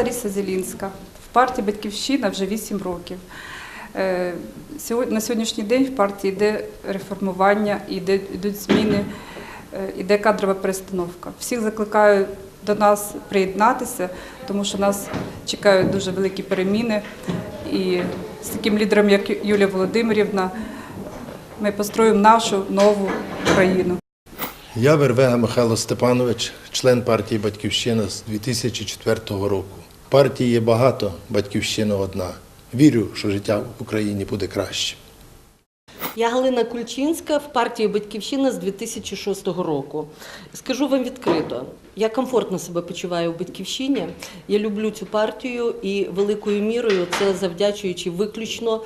Лариса Зелінська. В партії Батьківщина вже 8 років. Е, На сьогоднішній день в партії йде реформування, йдуть зміни, е, іде кадрова перестановка. Всіх закликаю до нас приєднатися, тому що нас чекають дуже великі переміни. І з таким лідером, як Юлія Володимирівна, ми построїмо нашу нову Україну. Я Вервега Михайло Степанович, член партії Батьківщина з 2004 року. Партій є багато, батьківщина одна. Вірю, що життя в Україні буде краще. Я Галина Кульчинська в партії Батьківщина з 2006 року. Скажу вам відкрито, я комфортно себе почуваю в батьківщині. Я люблю цю партію і великою мірою це завдячуючи виключно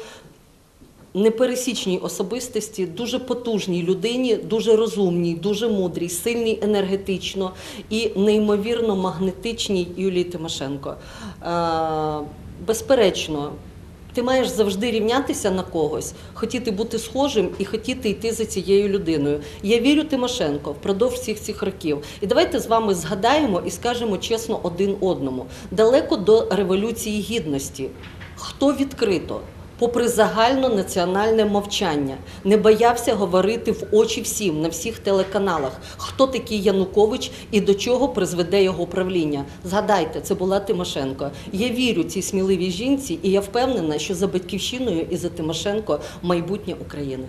непересічній особистості, дуже потужній людині, дуже розумній, дуже мудрій, сильній енергетично і неймовірно магнетичній Юлії Тимошенко. Е, Безперечно, ти маєш завжди рівнятися на когось, хотіти бути схожим і хотіти йти за цією людиною. Я вірю Тимошенко впродовж всіх цих років. І давайте з вами згадаємо і скажемо чесно один одному. Далеко до революції гідності. Хто відкрито? Попри загальнонаціональне мовчання, не боявся говорити в очі всім на всіх телеканалах, хто такий Янукович і до чого призведе його правління. Згадайте, це була Тимошенко. Я вірю цій сміливій жінці, і я впевнена, що за батьківщиною і за Тимошенко майбутнє України.